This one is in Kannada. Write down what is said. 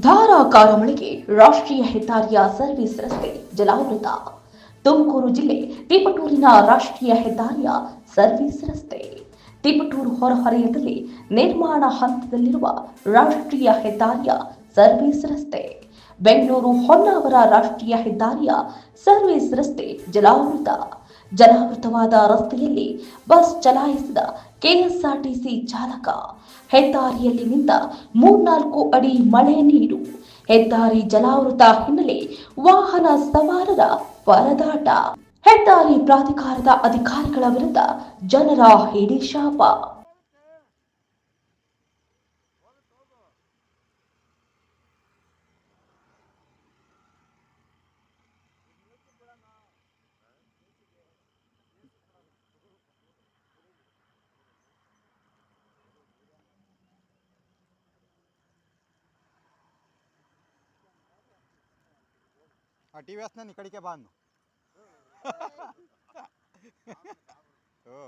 ಧಾರಾಕಾರ ಮಳೆಗೆ ರಾಷ್ಟ್ರೀಯ ಹೆದ್ದಾರಿಯ ಸರ್ವಿಸ್ ರಸ್ತೆ ಜಲಾವೃತ. ತುಮಕೂರು ಜಿಲ್ಲೆ ತಿಪಟೂರಿನ ರಾಷ್ಟ್ರೀಯ ಹೆದ್ದಾರಿಯ ಸರ್ವಿಸ್ ರಸ್ತೆ. ತಿಪಟೂರು ಹೊರಹೊರೆಯದಲ್ಲಿ ನಿರ್ಮಾಣ ಹಂತದಲ್ಲಿರುವ ರಾಷ್ಟ್ರೀಯ ಹೆದ್ದಾರಿಯ ಸರ್ವಿಸ್ ರಸ್ತೆ. ಬೆಂಗಳೂರು ಹೊನ್ನಾವರ ರಾಷ್ಟ್ರೀಯ ಹೆದ್ದಾರಿಯ ಸರ್ವಿಸ್ ರಸ್ತೆ ಜಲಾವೃತ. ಜಲಾವೃತವಾದ ರಸ್ತೆಯಲ್ಲಿ ಬಸ್ ಚಲಾಯಿಸಿದ ಕೆಎಸ್ಆರ್ಟಿಸಿ ಚಾಲಕ. ಹೆದ್ದಾರಿಯಲ್ಲಿ ನಿಂತ ಮೂರ್ನಾಲ್ಕು ಅಡಿ ಮಳೆ ನೀರು. ಹೆದ್ದಾರಿ ಜಲಾವೃತ ಹಿನ್ನೆಲೆ ವಾಹನ ಸವಾರರ ಪರದಾಟ. ಹೆದ್ದಾರಿ ಪ್ರಾಧಿಕಾರದ ಅಧಿಕಾರಿಗಳ ವಿರುದ್ಧ ಜನರ ಹಿಡಿಶಾಪ ಆ ಟಿ ವಿ ಎಸ್ನ ಈ ಕಡೆಗೆ ಬಾಂದು ಓ